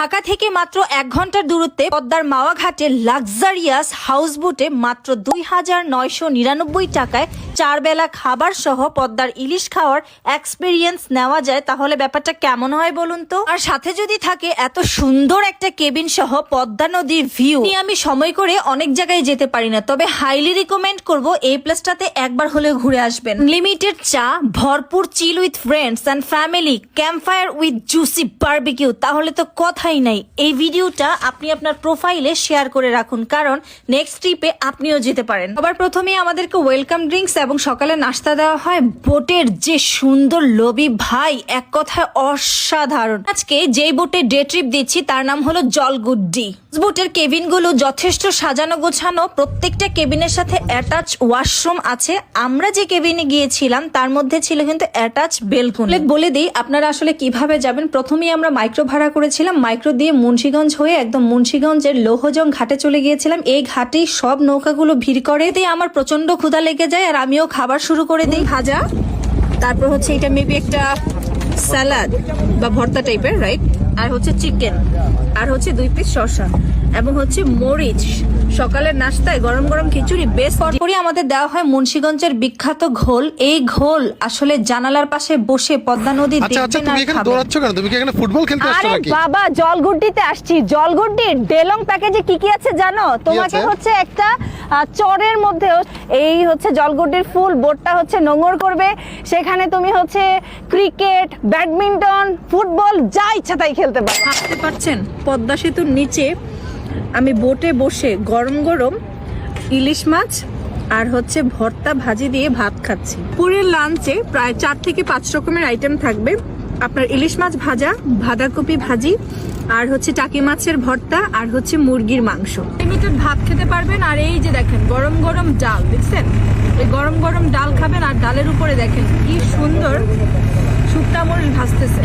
ঢাকা থেকে মাত্র এক ঘণ্টার দূরত্বে পদ্মার মাওয়াঘাটে লাক্সারিয়াস হাউস বোটে মাত্র দুই হাজার নয়শো নিরানব্বই টাকায় চার বেলা খাবার সহ পদ্মার ইলিশ খাওয়ার এক্সপিরিয়েন্স নেওয়া যায়, তাহলে ব্যাপারটা কেমন হয় বলুন তো? আর সাথে যদি থাকে এত সুন্দর একটা কেবিন সহ পদ্মা নদীর ভিউ নিয়ে আমি সময় করে অনেক জায়গায় যেতে পারি না, তবে হাইলি রিকমেন্ড করব এই প্লেসটাতে একবার হলে ঘুরে আসবেন। লিমিটেড চা, ভরপুর chill with friends and family campfire with juicy barbecue তাহলে তো কথাই নাই। এই ভিডিওটা আপনি আপনার প্রোফাইলে শেয়ার করে রাখুন, কারণ নেক্সট ট্রিপে আপনিও যেতে পারেন। আবার প্রথমে আমাদেরকে ওয়েলকাম ড্রিঙ্কস এবং সকালে নাস্তা দেওয়া হয়। বোটের যে সুন্দর লবি ভাই, এক কথায় অসাধারণ। আজকে যেই বোটে ডে ট্রিপ দিচ্ছি, তার নাম হলো জলগুড্ডি। বোটের কেবিনগুলো যথেষ্ট সাজানো গোছানো। প্রত্যেকটা কেবিনের সাথে অ্যাটাচ ওয়াশরুম আছে। আমরা যে কেবিনে গিয়েছিলাম, তার মধ্যে ছিল কিন্তু অ্যাটাচ বেলকুনি। বলে দিই, আপনারা আসলে কীভাবে যাবেন? প্রথমেই আমরা মাইক্রো ভাড়া করেছিলাম। মাইক্রো দিয়ে মুন্সিগঞ্জ হয়ে একদম মুন্সিগঞ্জের লৌহজং ঘাটে চলে গিয়েছিলাম। এই ঘাটেই সব নৌকাগুলো ভিড় করে। দিয়ে আমার প্রচণ্ড ক্ষুধা লেগে যায় আর আমিও খাবার শুরু করে দিই ভাজা। তারপর হচ্ছে এটা মেবি একটা স্যালাড বা ভর্তা টাইপের রাইট আর হচ্ছে চিকেন আর হচ্ছে দুই পিস শসা। এবং হচ্ছে মরিচ। সকালের নাস্তায় গরম গরম খিচুড়ি বেশ পরপরই আমাদের দেওয়া হয় মুন্সিগঞ্জের বিখ্যাত ঘোল। এই ঘোল আসলে জানালার পাশে বসে পদ্মা নদী আচ্ছা আচ্ছা দেখবেন আর খাবেন। কেন? তুমি কি এখানে ফুটবল খেলতে আসছো আরে নাকি? বাবা জলগুড্ডিতে আসছি। জলগুড্ডির ডেলং প্যাকেজে কি কি আছে জানো? তোমাকে আছে? হচ্ছে একটা আহ, চরের মধ্যে এই হচ্ছে জলগুড্ডির ফুল বোর্ডটা হচ্ছে নোংর করবে। সেখানে তুমি হচ্ছে ক্রিকেট ব্যাডমিন্টন ফুটবল যা ইচ্ছা তাই খেলতে পারো। ভাবতে পারছেন পদ্মা সেতুর নিচে আমি বোটে বসে গরম গরম ইলিশ মাছ আর হচ্ছে ভর্তা ভাজি দিয়ে ভাত খাচ্ছি। পুরের লাঞ্চে প্রায় চার থেকে পাঁচ রকমের আইটেম থাকবে। আপনার ইলিশ মাছ ভাজা, বাঁধাকপি ভাজি আর হচ্ছে টাকি মাছের ভর্তা আর হচ্ছে মুরগির মাংস। লিমিটেড ভাত খেতে পারবেন আর এই যে দেখেন, গরম গরম ডাল, দেখছেন? গরম গরম ডাল খাবেন আর ডালের উপরে দেখেন কি সুন্দর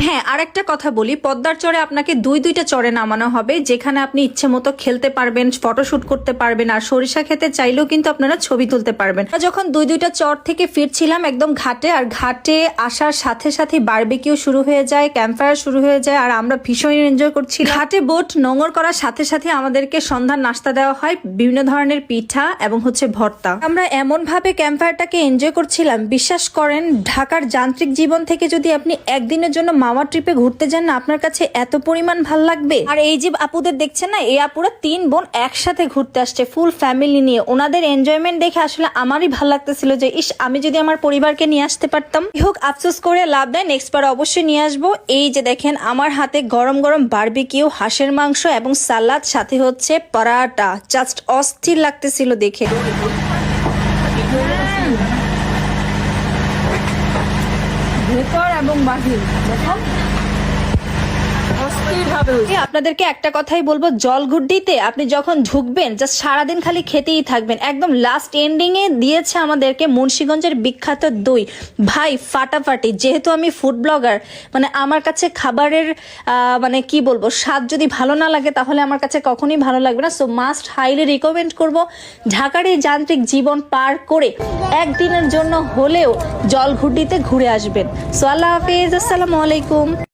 হ্যাঁ আরেকটা কথা বলি, পদ্মার চরে আপনাকে দুই দুইটা চরে নামানো হবে, যেখানে আপনি ইচ্ছে মতো খেলতে পারবেন, ফটোশুট করতে পারবেন, আর সরিষা খেতে চাইলেও কিন্তু আপনারা ছবি তুলতে পারবেন। যখন দুই দুইটা চর থেকে ফিরছিলাম একদম ঘাটে, আর ঘাটে আসার সাথে সাথে বারবিকিউ শুরু হয়ে যায় ক্যাম্পফায়ার শুরু হয়ে যায়, আর আমরা ভীষণ এনজয় করছি ঘাটে বোট নোংর করার সাথে সাথে আমাদেরকে সন্ধ্যার নাস্তা দেওয়া হয়, বিভিন্ন ধরনের পিঠা এবং হচ্ছে ভর্তা। আমরা এমন ভাবে ক্যাম্পফায়ারটাকে এনজয় করছিলাম। বিশ্বাস করেন, ঢাকার যান্ত্রিক জীবন থেকে যদি আপনি একদিনের জন্য মামা ট্রিপে ঘুরতে যান না, আপনার কাছে এত পরিমাণ ভালো লাগবে? আর এই যে আপুদের দেখছেন না এই আপুরা তিন বোন একসাথে ঘুরতে আসছে ফুল ফ্যামিলি নিয়ে। ওনাদের এনজয়মেন্ট দেখে আসলে আমারই ভালো লাগতেছিল যে, ইস, আমি যদি আমার পরিবারকে নিয়ে আসতে পারতাম। হোক, আফসোস করে লাভ নেই নেক্সট বার অবশ্যই নিয়ে আসব। এই যে দেখেন, আমার হাতে গরম গরম বারবিকিউ হাঁসের মাংস এবং সালাদ, সাথে হচ্ছে পরাটা। জাস্ট অস্থির লাগতেছিল দেখে। ভেতর এবং বাহির। দেখুন আপনাদেরকে একটা কথাই বলব জলঘুড্ডিতে আপনি যখন ঢুকবেন জাস্ট সারাদিন খালি খেতেই থাকবেন। একদম লাস্ট এন্ডিং এ দিয়েছে আমাদেরকে মুন্সীগঞ্জের বিখ্যাত দই। ভাই, ফাটাফাটি, যেহেতু আমি ফুড ব্লগার মানে আমার কাছে খাবারের মানে কি বলব, স্বাদ যদি ভালো না লাগে, তাহলে আমার কাছে কখনোই ভালো লাগবে না। সো মাস্ট হাইলি রিকমেন্ড করব ঢাকার এই যান্ত্রিক জীবন পার করে একদিনের জন্য হলেও জলঘুড্ডিতে ঘুরে আসবেন। সো আল্লাহ হাফিজ, আসসালামু আলাইকুম।